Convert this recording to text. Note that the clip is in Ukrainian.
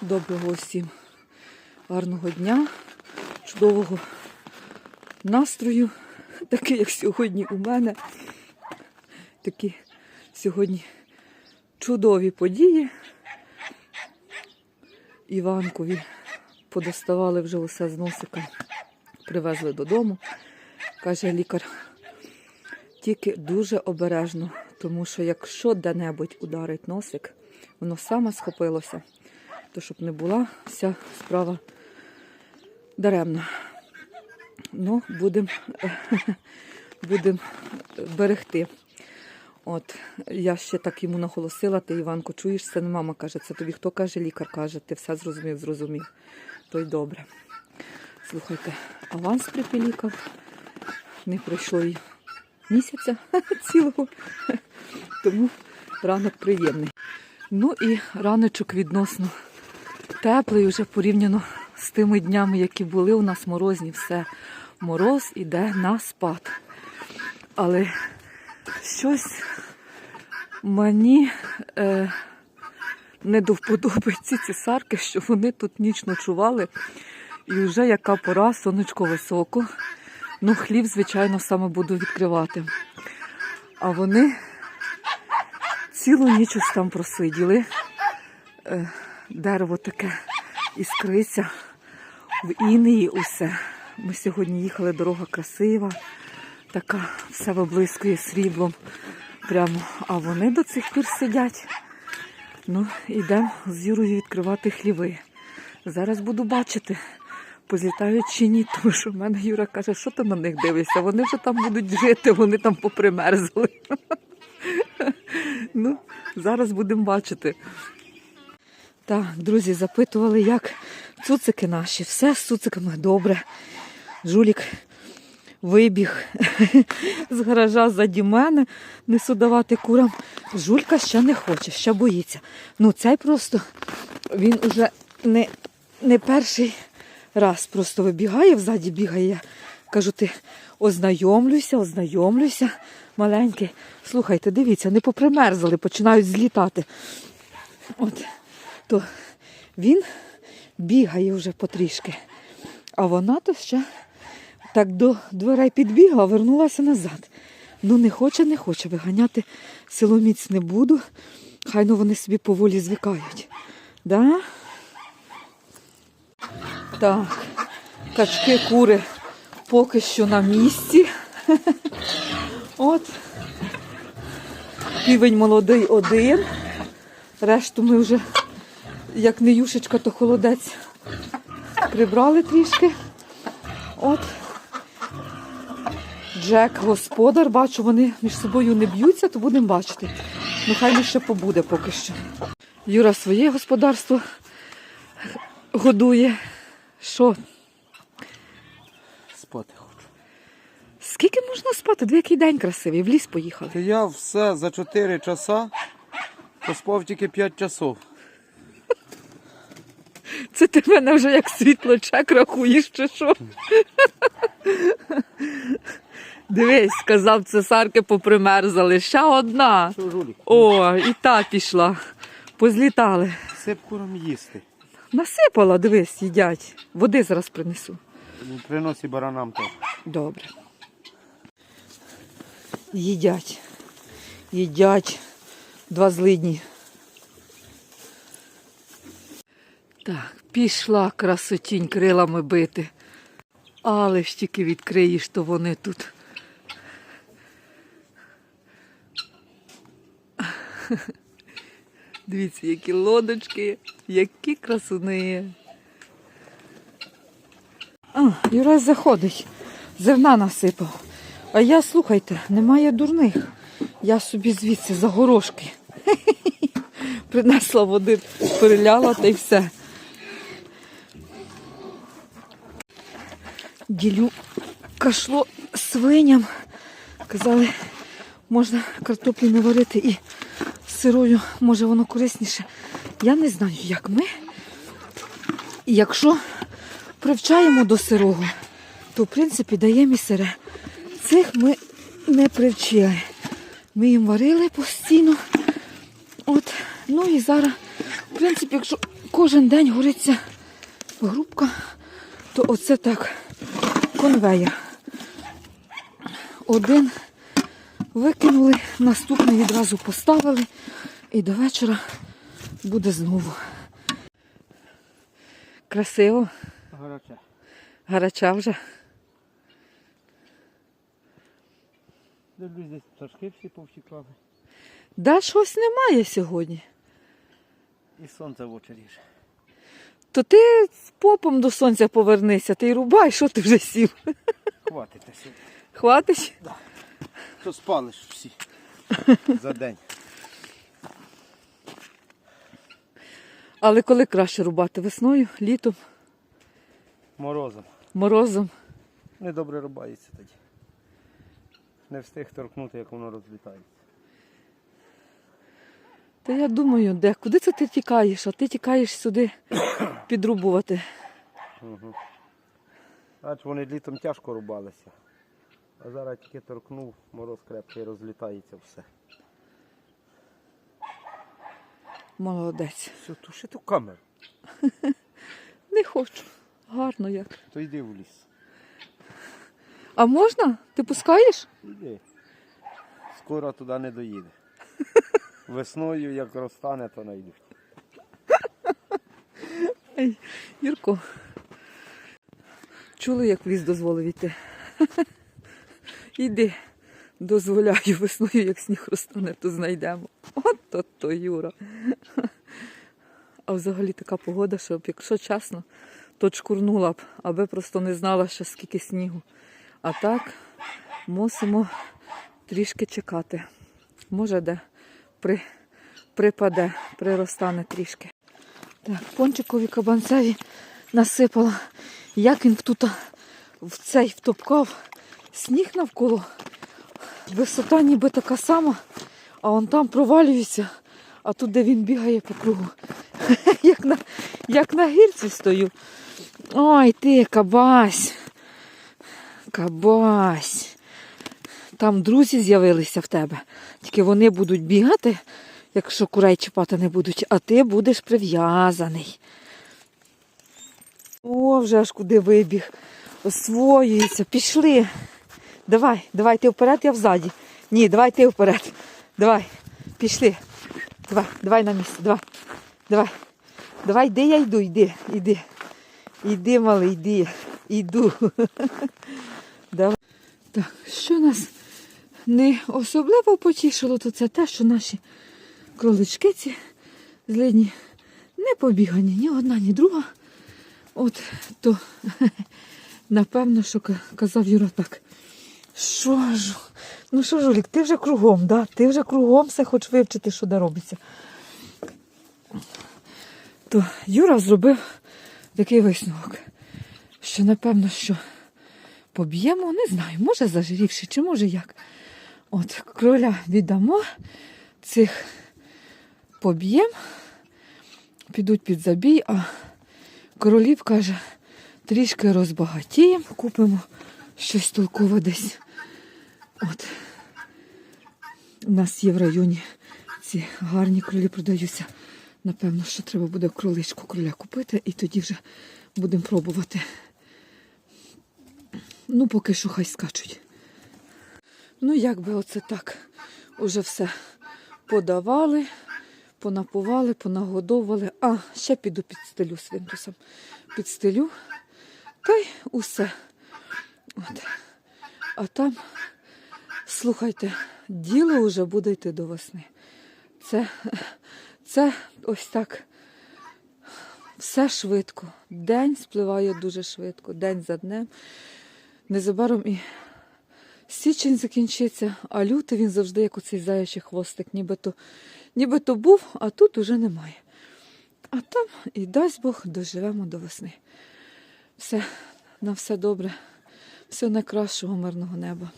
Доброго всім гарного дня, чудового настрою, такий, як сьогодні у мене. Такі сьогодні чудові події. Іванкові подоставали вже усе з носика, привезли додому. Каже лікар, тільки дуже обережно, тому що якщо де-небудь ударить носик, воно саме схопилося, то щоб не була вся справа даремна. Ну, будемо будем берегти. От, я ще так йому наголосила, ти, Іванко, чуєш, це не мама каже, це тобі хто каже, лікар каже, ти все зрозумів, зрозумів. То й добре. Слухайте, аванс припілікав, не пройшло й місяця цілого, тому ранок приємний. Ну і раночок відносно теплий, вже порівняно з тими днями, які були у нас морозні, все. Мороз іде на спад. Але щось мені е, не до вподоби ці цесарки, що вони тут ніч ночували. І вже яка пора, сонечко високо. Ну, хліб, звичайно, саме буду відкривати. А вони цілу ніч ось там просиділи. Е, дерево таке іскриться, в інеї усе. Ми сьогодні їхали, дорога красива, така все виблискує сріблом прямо. А вони до цих пір сидять. Ну, йдемо з Юрою відкривати хліви. Зараз буду бачити, позлітають чи ні, тому що в мене Юра каже, що ти на них дивишся? Вони вже там будуть жити, вони там попримерзли. Ну, зараз будемо бачити. Так, друзі, запитували, як цуцики наші. Все з цуциками добре. Жулік вибіг з гаража ззаді мене, несу давати курам. Жулька ще не хоче, ще боїться. Ну, цей просто він уже не, не перший раз просто вибігає, взаді бігає. Я кажу, ти ознайомлюйся, ознайомлюйся, маленький. Слухайте, дивіться, не попримерзали, починають злітати. От, то він бігає вже потрішки. А вона то ще так до дверей підбігла, вернулася назад. Ну, не хоче, не хоче. Виганяти силоміць не буду. Хай ну вони собі поволі звикають. Да? Так, качки, кури поки що на місці. От. Півень молодий один. Решту ми вже, як не юшечка, то холодець прибрали трішки. От. Джек, господар, бачу, вони між собою не б'ються, то будемо бачити. Ну, хай не ще побуде поки що. Юра своє господарство годує. Що? Спати хочу. Скільки можна спати? Дві який день красивий, в ліс поїхали. Та я все за 4 часа поспав тільки 5 часов. Це ти мене вже як світлочек рахуєш, чи що? Дивись, сказав, цесарки попримерзали. Ще одна. О, і та пішла. Позлітали. Сип курам їсти. Насипала, дивись, їдять. Води зараз принесу. Приносі баранам то. Добре. Їдять. Їдять. Два злидні. Так, пішла красотінь крилами бити. Але ж тільки відкриєш, то вони тут. Дивіться, які лодочки, які красуни. А, Юрась заходить, зерна насипав. А я, слухайте, немає дурних. Я собі звідси за горошки. Принесла води, переляла та й все. Ділю кашло свиням. Казали, можна картоплі не варити і сирою, може воно корисніше. Я не знаю, як ми. Якщо привчаємо до сирого, то в принципі даємо і сире. Цих ми не привчили. Ми їм варили постійно. От, ну і зараз, в принципі, якщо кожен день гориться грубка, то оце так конвеєр. Один викинули, наступний відразу поставили і до вечора буде знову. Красиво, Гаряче. гаряча вже. Дивлюсь, десь пташки всі повтікали. Да, щось немає сьогодні. І сонце в очі ріже. То ти з попом до сонця повернися, ти й рубай, що ти вже сів. Сьогодні. Хватить? То спалиш всі за день. Але коли краще рубати? Весною, літом, Морозом. морозом. Недобре рубається тоді. Не встиг торкнути, як воно розлітається. Та я думаю, де? Куди це ти тікаєш? А ти тікаєш сюди підрубувати. Угу. Бач, вони літом тяжко рубалися. А зараз тільки торкнув, мороз крепкий, розлітається все. Молодець. Все, туши ту камеру. Не хочу. Гарно як. То йди в ліс. А можна? Ти пускаєш? Іди. Скоро туди не доїде. Весною, як розтане, то найдуть. Юрко. Чули, як ліс дозволив йти? Іди. Дозволяю весною, як сніг розтане, то знайдемо. От то, то Юра. А взагалі така погода, що якщо чесно, то чкурнула б, аби просто не знала ще скільки снігу. А так мусимо трішки чекати. Може, де при, припаде, приростане трішки. Так, пончикові кабанцеві насипала. Як він тут в цей втопкав сніг навколо. Висота ніби така сама, а он там провалюється, а тут, де він бігає по кругу. як, на, як на гірці стою. Ой ти, кабась. Кабась. Там друзі з'явилися в тебе. Тільки вони будуть бігати, якщо курей чіпати не будуть, а ти будеш прив'язаний. О, вже аж куди вибіг. Освоюється. Пішли. Давай, давай, ти вперед, я взаді. Ні, давай ти вперед. Давай, пішли. Давай, давай на місце, давай. Давай. Давай, йди, я йду, йди, йди. Йди, малий, йди. Йду. Давай. Так, що нас не особливо потішило, то це те, що наші кролички ці злидні не побігані ні одна, ні друга. От то, напевно, що казав Юра так. Що ж? Ну що, Жулік, ти вже кругом, да? ти вже кругом все хочеш вивчити, що де робиться. То Юра зробив такий висновок, що напевно, що поб'ємо, не знаю, може зажирівши, чи може як. От, кроля віддамо, цих поб'ємо, підуть під забій, а королів каже, трішки розбагатіємо, купимо щось толкове десь. От. У нас є в районі ці гарні кролі продаються. Напевно, що треба буде кроличку кроля купити і тоді вже будемо пробувати. Ну, поки що хай скачуть. Ну, як би оце так. Уже все подавали, понапували, понагодовували. А, ще піду підстелю свинтусом. Підстелю. Та й усе. От. А там, слухайте, діло вже буде йти до весни. Це, це ось так. Все швидко. День спливає дуже швидко, день за днем. Незабаром і січень закінчиться, а лютий він завжди як оцей заячий хвостик, нібито, нібито був, а тут уже немає. А там і дасть Бог доживемо до весни. Все, на все добре, все найкращого мирного неба.